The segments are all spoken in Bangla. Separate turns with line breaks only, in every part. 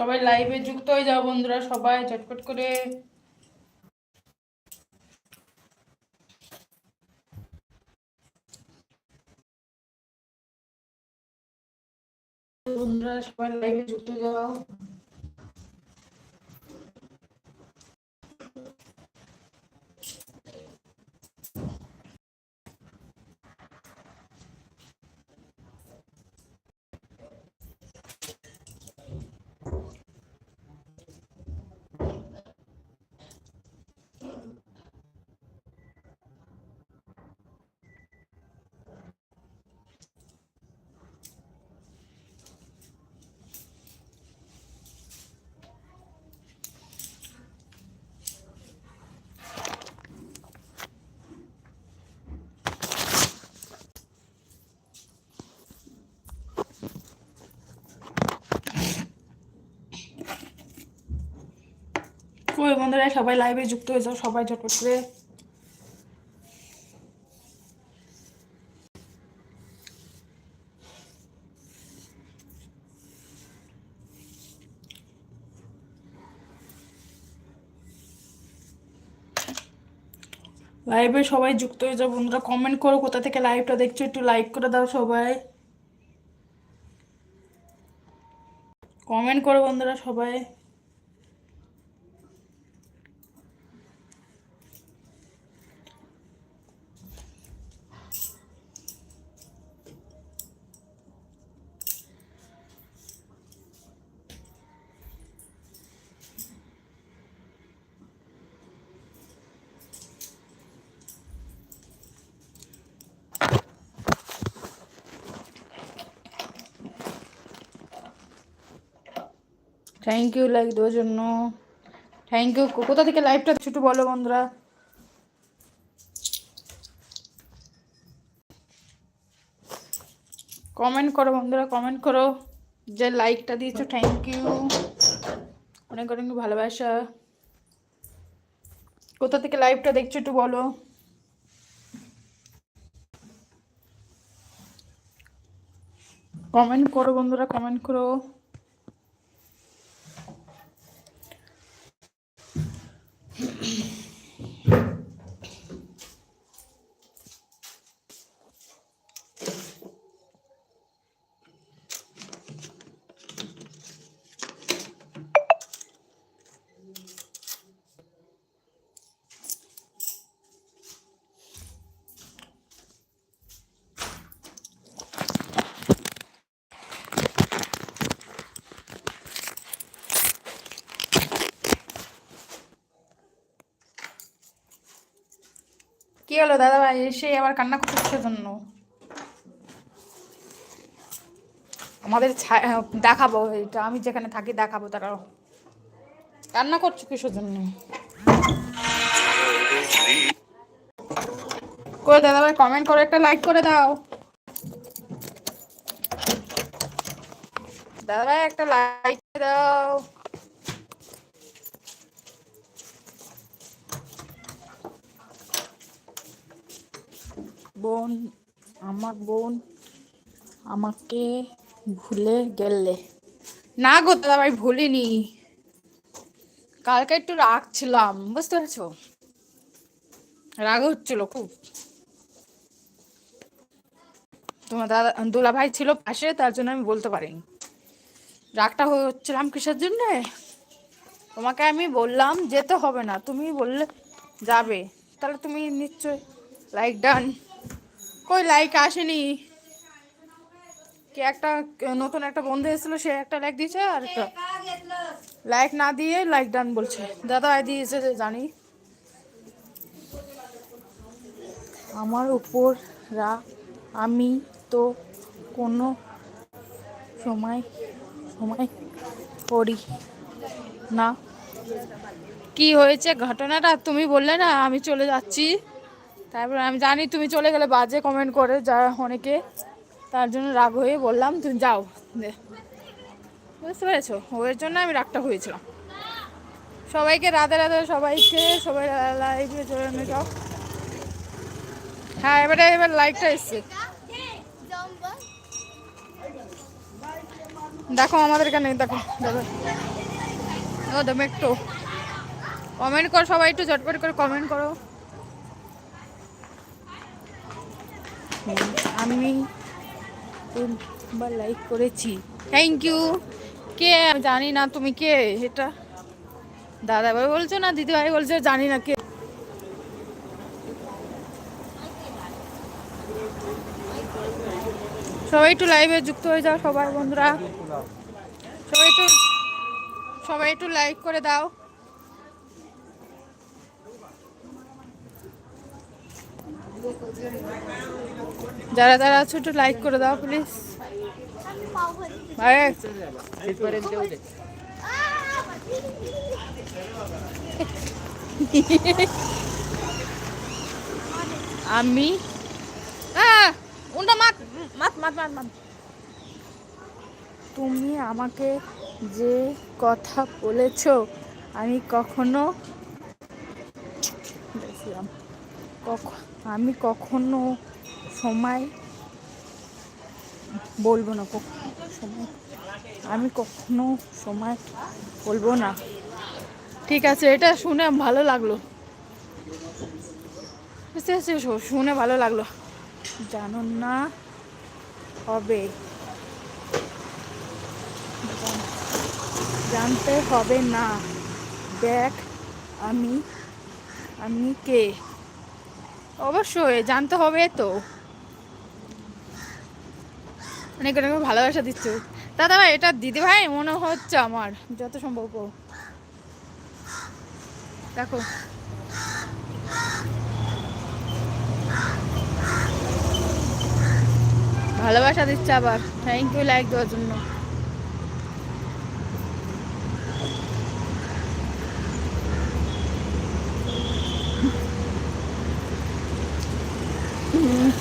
সবাই লাইভে যুক্ত হয়ে যাও বন্ধুরা সবাই চটপট করে। বন্ধুরা সবাই লাইভে যুক্ত যাও। ওই বন্ধুরা, সবাই লাইভে যুক্ত হয়ে যাও, সবাই ঝটপট করে। লাইভে সবাই যুক্ত হয়ে যাও বন্ধুরা কমেন্ট করো কোথা থেকে লাইভটা দেখছ, একটু লাইক করে দাও সবাই। কমেন্ট করো বন্ধুরা সবাই। থ্যাংক ইউ লাইক দেওয়ার জন্য। থ্যাংক ইউ কোথা থেকে লাইভটা ছোট বলো বন্ধুরা। কমেন্ট করো বন্ধুরা কমেন্ট করো। যে লাইকটা দিয়েছ থ্যাংক ইউ অনেক অনেক ভালোবাসা। কোথা থেকে লাইভটা দেখছ একটু বলো। কমেন্ট করো বন্ধুরা কমেন্ট করো। কি হলো, দাদা ভাই? এসে আবার কান্না করছে জন্য। আমাদের দেখাবো এটা। আমি যেখানে থাকি দেখাবো তারা কান্না করছ কিসের জন্য? করে দাদা ভাই কমেন্ট করে একটা লাইক করে দাও। দাদা ভাই, একটা লাইক দাও। বোন, আমার বোন আমাকে ভুলে গেলে। না গো দাদা ভাই ভুলিনি। কালকে একটু রাগ ছিলাম বুঝতে পেরেছ? রাগ হচ্ছিল খুব। তোমার দাদা দুলা ভাই ছিল পাশে, তার জন্য আমি বলতে পারিনি। রাগটা হচ্ছিলাম কিসের জন্য? তোমাকে আমি বললাম, যেতে হবে না। তুমি বললে যাবে। তাহলে তুমি নিশ্চয় লাইক ডান কই লাইক আসেনি। কে একটা, নতুন একটা বন্ধু এসেছিল, সে একটা লাইক দিয়েছে আর একটা। লাইক না দিয়ে লাইক ডান বলছে। দাদা আই দিয়েছে জানি। আমার উপর রা, আমি তো কোনো সময় সময় করি না। কি হয়েছে ঘটনাটা তুমি বললে না, আমি চলে যাচ্ছি। তারপর আমি জানি তুমি চলে গেলে বাজে কমেন্ট করে, যা অনেকে। তার জন্য রাগ হয়ে বললাম, তুমি যাও। বুঝতে পেরেছ? ওর জন্য আমি রাগটা হয়েছিলাম। সবাইকে, রাধে রাধে সবাইকে, সবাই লাইভে চলে যাও হ্যাঁ এবারে, এবার লাইকটা এসছে। দেখো আমাদের এখানে, দেখো, দাদা। দেবো একটু কমেন্ট করো, সবাই একটু ঝটপট করে কমেন্ট করো। আমি লাইক করেছি। থ্যাংক ইউ কে? জানি না তুমি কে? এটা দাদা ভাই বলছো না দিদি ভাই বলছো? জানি না কে। সবাই একটু লাইভে যুক্ত হয়ে যাও সবাই বন্ধুরা। সবাই একটু সবাই একটু লাইক করে দাও। যারা যারা আছো একটু লাইক করে দাও প্লিজ আমি? মাত মাত মাত মাত। তুমি আমাকে যে কথা বলেছ, আমি কখনো দেখছিলাম। কখ- আমি কখনো সময় বলব না কখনো সময় আমি কখনো সময় বলব না। ঠিক আছে এটা শুনে ভালো লাগল। বুঝতে পারছি, শুনে ভালো লাগল। জানো না হবে। জান- জানতে হবে না। দেখ আমি আমি কে। অবশ্যই, জানতে হবে তো। অনেক অনেক ভালোবাসা দিচ্ছে। দাদা ভাই, এটা দিদি ভাই, মনে হচ্ছে আমার, যত সম্ভব দেখো। ভালোবাসা দিচ্ছে আবার। থ্যাংক ইউ লাইক দেওয়ার জন্য।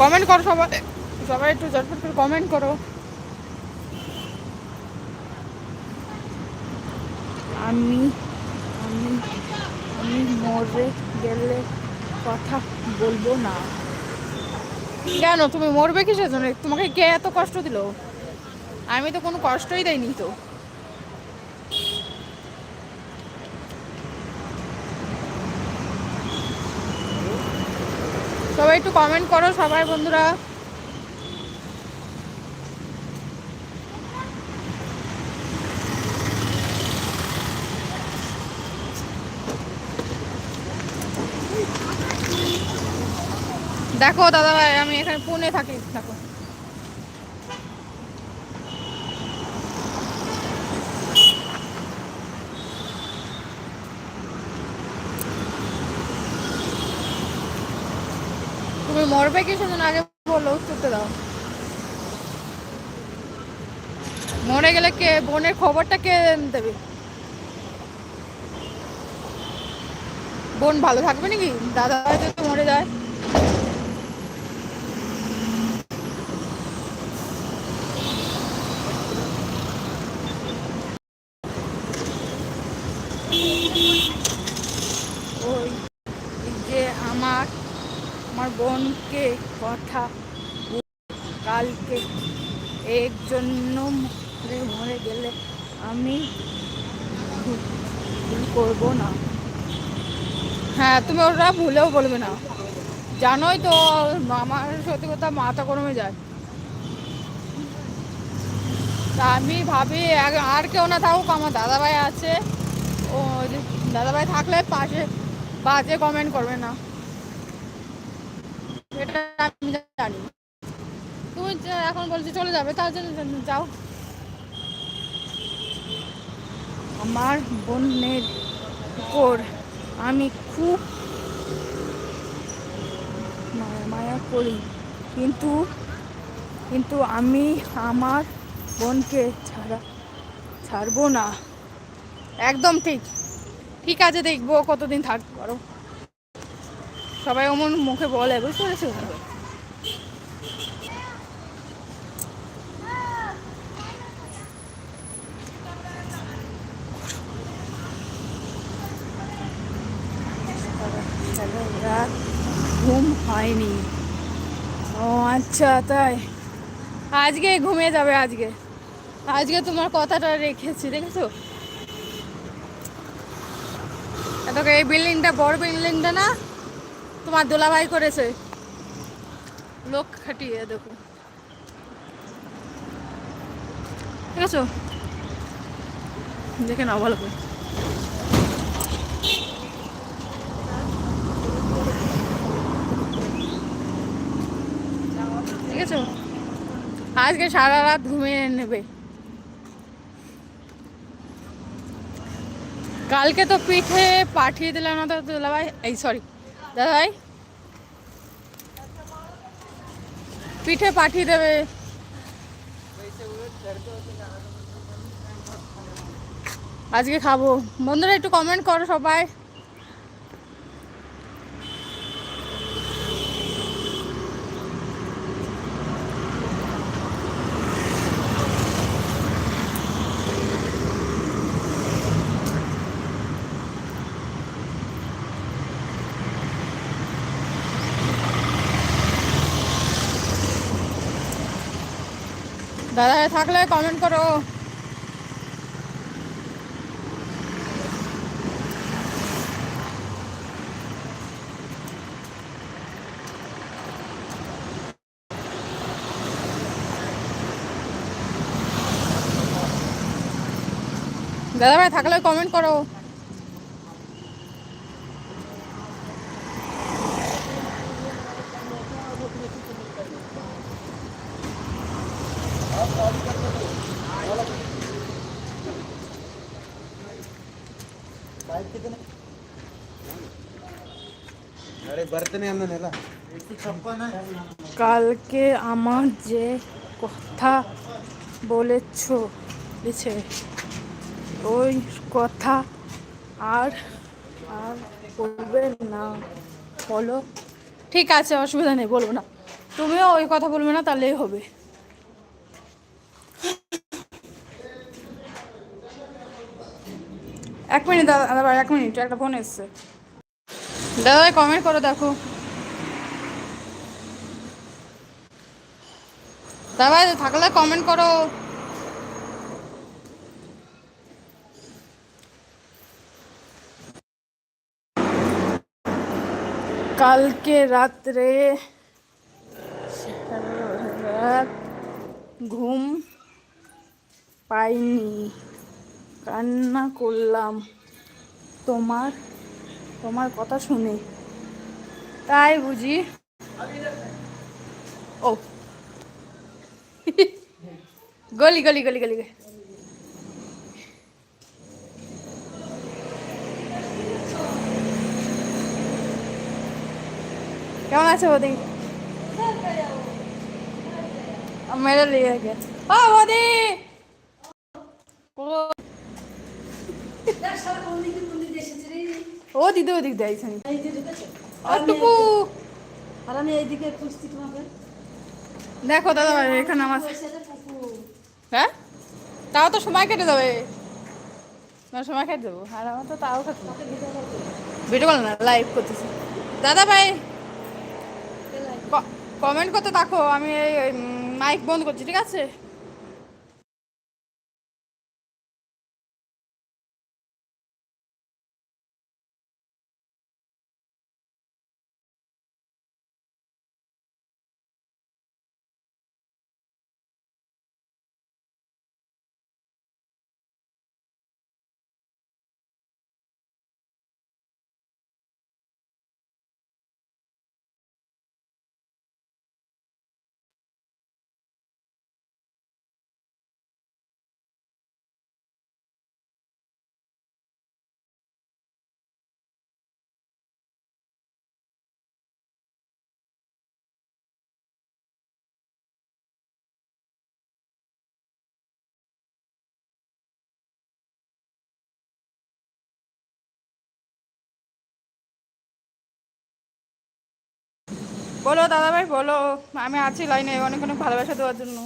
কমেন্ট করো সবাই। সবাই একটু ঝটপট করে কমেন্ট করো। আমি আমি আমি মরে গেলে কথা বলব না। কেন? তুমি মরবে কিসের জন্য? তোমাকে কে এত কষ্ট দিল? আমি তো কোনো কষ্টই দেয়নি তো। সবাই একটু কমেন্ট করো সবাই বন্ধুরা। দেখো দাদা ভাই আমি এখানে পুনে থাকি দেখো। তুমি মরবে কি সেজন্য? আগে বলো, উত্তরটা দাও। মরে গেলে কে, বোনের খবরটা কে দেবে? বোন ভালো থাকবে নাকি? দাদা হয়তো মরে যায় ওই যে আমার আমার বোনকে কথা বল- কালকে এর জন্য মরে মরে গেলে আমি ভুল করব না। হ্যাঁ তুমি ওটা ভুলেও বলবে না। জানোই তো, আমার সত্যি কথা মাথা গরমে যায়। তা আমি ভাবি আর- কেউ না থাকুক, আমার দাদাভাই আছে। ও, দাদাভাই থাকলে পাশে বাজে কমেন্ট করবে না। এটা আমি জানি। তুমি এখন বলছি চলে যাবে তার জন্য যাও। আমার বোনের উপর আমি খুব মায়া করি। কিন্তু কিন্তু আমি আমার বোনকে ছাড়া ছাড়বো না। একদম ঠিক। ঠিক আছে, দেখব কতদিন থাকতে পারো সবাই অমন মুখে বলে, বুঝতে পেরেছ সারা রাত হয়নি ও আচ্ছা তাই। আজকে ঘুমিয়ে যাবে আজকে। আজকে তোমার কথাটা রেখেছি, দেখেছ? তোকে এই বিল্ডিংটা বড় বিল্ডিংটা না, তোমার দোলাভাই করেছে। লোক খাটিয়ে, দেখো। ঠিক আছে দেখে নাও ভালো করে ঠিক আছে আজকে সারা রাত ঘুমিয়ে নেবে। কালকে তো পিঠে পাঠিয়ে দিলাম না তো দাদাভাই। এই সরি দাদাভাই। পিঠে পাঠিয়ে দেবে। আজকে খাব। বন্ধুরা, একটু কমেন্ট করো সবাই। দাদা থাকলে কমেন্ট করো। দাদা ভাই থাকলে কমেন্ট করো। কালকে আমার যে কথা বলেছ, লিছে, ওই কথা আর আর বলবে না। বলো। ঠিক আছে, অসুবিধা নেই, বলব না। তুমিও ওই কথা বলবে না, তাহলেই হবে। এক মিনিট দাদা দাদা এক মিনিট, একটা ফোন এসছে। দাদা কমেন্ট করো, দেখো। দাদা, থাকলে কমেন্ট করো। কালকে রাত্রে রাত ঘুম পাইনি। কান্না করলাম। তোমার? তোমার কথা শুনে। তাই বুঝি? ও। গলি গলি গলি গলি। কেমন আছে বৌদি? মেরে লিয়ে গে ও ও দিদি ওদিক দেয় টুকু
আর আমি এইদিকে খুঁজছি তোমাকে।
দেখো দাদা ভাই এখানে আমার হ্যাঁ? তাও তো সময় কেটে যাবে। না সময় কেটে দেবো আর আমার তো তাও খেতে ভিডিও কল না লাইভ করতেছি। দাদা ভাই কমেন্ট করতে থাকো। আমি এই মাইক বন্ধ করছি ঠিক আছে? বলো দাদা ভাই বলো। আমি আছি লাইনে, অনেক অনেক ভালোবাসা দেওয়ার জন্য।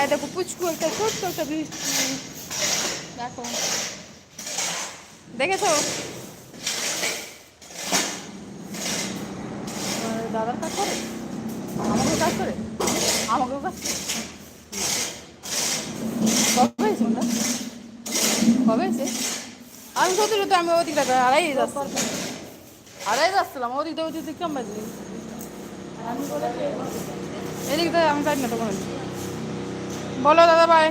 এই দেখো, পুচকু একটা, ছোট্ট একটা দেখো। দেখেছ? দাদার কাজ করে? আমাকেও কাজ করে? আমাকেও কাজ করে? কবে হয়েছে ওটা কবে হয়েছে? আমি সত্যি আমি ওদিকটা আড়াই যাচ্ছি আড়াই যাচ্ছিলাম ওদিকটা ওদিক থেকে কম বাজে এদিকে তো আমি পাই না বলো দাদা ভাই,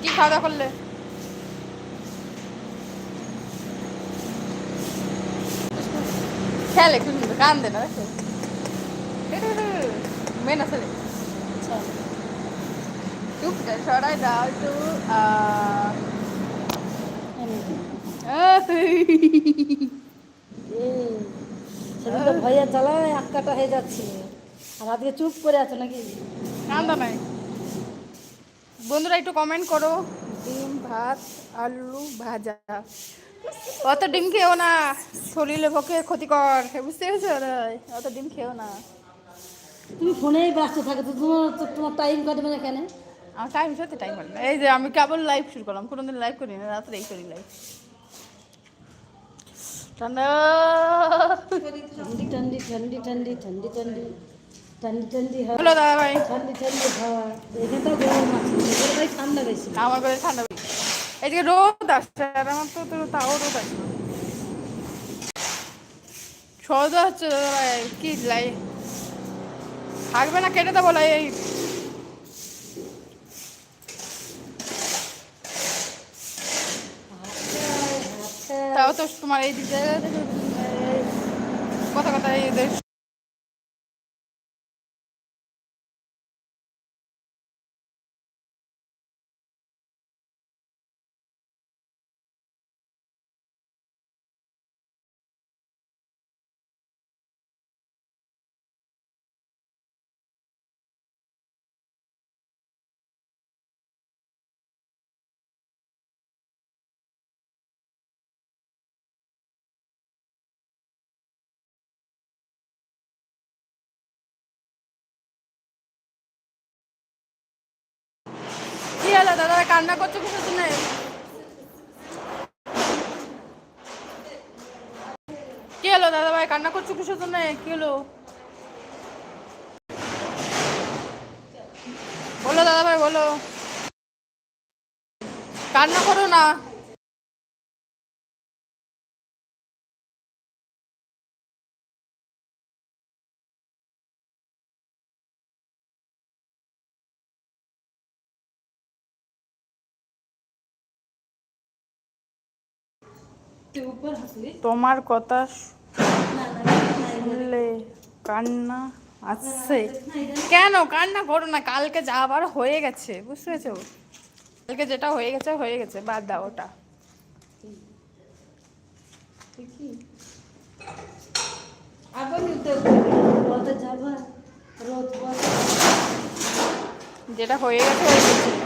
কি খাওয়া করলে? খেলে কান দে না মেন সরাই দাও
ভয়ে চালায় আটকাটা হয়ে যাচ্ছে। আর আজকে চুপ করে আছো নাকি?
কান্দা নাই। বন্ধুরা একটু কমেন্ট করো। ডিম ভাত আলু ভাজা। অত ডিম খেও না। শরীরের পক্ষে ক্ষতিকর। বুঝতে পেরেছ? অত ডিম খেও না।
তুমি ফোনেই ব্যস্ত থাকো তো তোমার তোমার টাইম কাটবে না কেন?
আমার টাইম সাথে টাইম কাটবে এই যে আমি কেবল লাইভ শুরু করলাম। কোনোদিন লাইভ করি না রাত্রে এই করি লাইভ ঠান্ডা
ঠান্ডি ঠান্ডি ঠান্ডি ঠান্ডি ঠান্ডি।
আমার ঠান্ডা রোদ আসছে তাও রোদ হচ্ছে থাকবে না কেটে দেবো এই তাও তো তোমার এই দিকে। কথা কথা এই কান্না করছ কিছু শুনে কি হলো দাদা ভাই কান্না করছ কিছু শুনে কি হলো? বলো দাদা ভাই বলো। কান্না করো না। তোমার কথা শুনলে কান্না আসছে। কেন কান্না করো না কালকে যা আবার হয়ে গেছে বুঝতে পেরেছ? কালকে যেটা হয়ে গেছে হয়ে গেছে বাদ দাও ওটা। যেটা হয়ে গেছে হয়ে গেছে।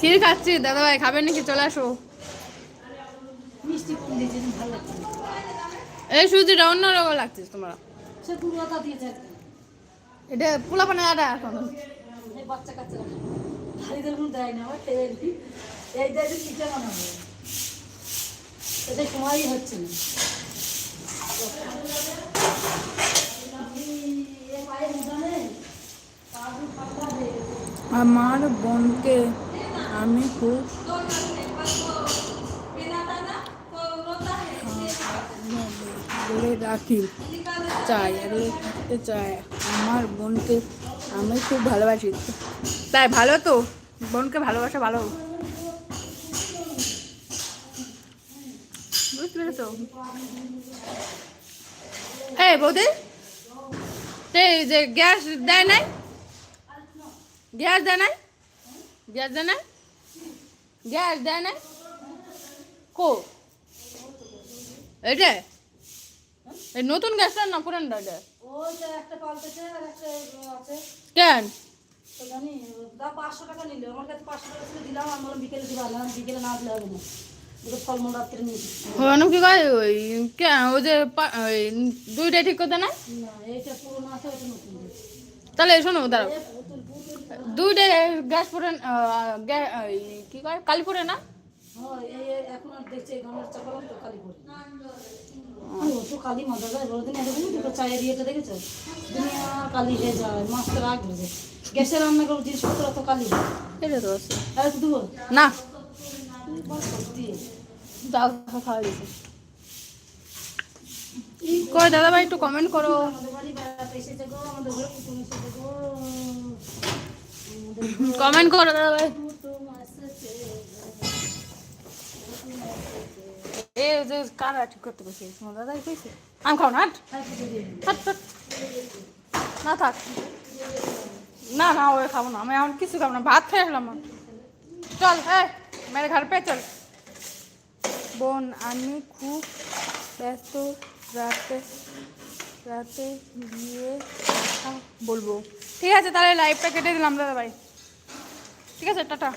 ক্ষীর খাচ্ছি দাদা ভাই খাবেন নাকি? চলে আসো। এই সুজিটা অন্য রকম লাগছে তোমরা। এটা পোলা পানে আটা এখন।
বাচ্চা কাচ্চা। দেয় না এই দেয় পিঠে বানাবো এটা সময়ই হচ্ছে না এ পায়ে মোজা নেই পা দু পাতলা হয়ে গেছে।
আমার বোনকে আমি খুব বলে রাখি, চাই আরে থাকতে চাই। আমার বোনকে আমি খুব ভালোবাসি। তাই ভালো তো? বোনকে ভালোবাসা ভালো। বুঝতে পেরেছ? এই বৌদি, এই যে গ্যাস দেয় নাই? গ্যাস দেয় নাই? গ্যাস দেয় নাই? গ্যাস দেয় নাই? কো? এটা এই নতুন গ্যাসটা না পুরানটা এটা কেন
তো জানি দা? পাঁচশো টাকা নিল আমার কাছে পাঁচশো টাকা ছিল দিলাম আমি বললাম বিকেলে দিবা বিকেলে না দিলে হবে না দুটো ফলমূল রাত্রে নিয়ে এসেছি।
হনো কি কয়? ওই ওই যে পা- ওই দুইটা ঠিক করতে না
না।
তাহলে শোনো দাঁড়াও। দুইটা গ্যাস গ্যাস কি কয় না?
হয় কালি মজা যায় এরকম দুটো চায়ের ইয়েটা দেখেছ? দুনিয়া কালি হয়ে যায় মাছটা রাগ যায়। গ্যাসে রান্না করব জিনিসপত্র তো কালি।
এটা তো আছে।
আর একটু দেবো
না।
বড় সত্যি।
দাও খাওয়া দিছে কই দাদা ভাই একটু কমেন্ট করো।
আমাদের বাড়ি এসেছে গো আমাদের ঘরে কুটুম এসেছে গো।
কমেন্ট করো দাদা ভাই। এ যে কারা ঠিক করতে বসে তোমার দাদা কইছে। আম খাও না। না থাক। না না ওই খাব না। আমি এখন কিছু খাব না। ভাত খেয়ে আসলাম চল হ্যাঁ মেরে ঘর পে চল। বোন আমি খুব ব্যস্ত। রাতে রাতে গিয়ে কথা বলব। ঠিক আছে তাহলে লাইভটা কেটে দিলাম দাদা ভাই। ঠিক আছে টাটা।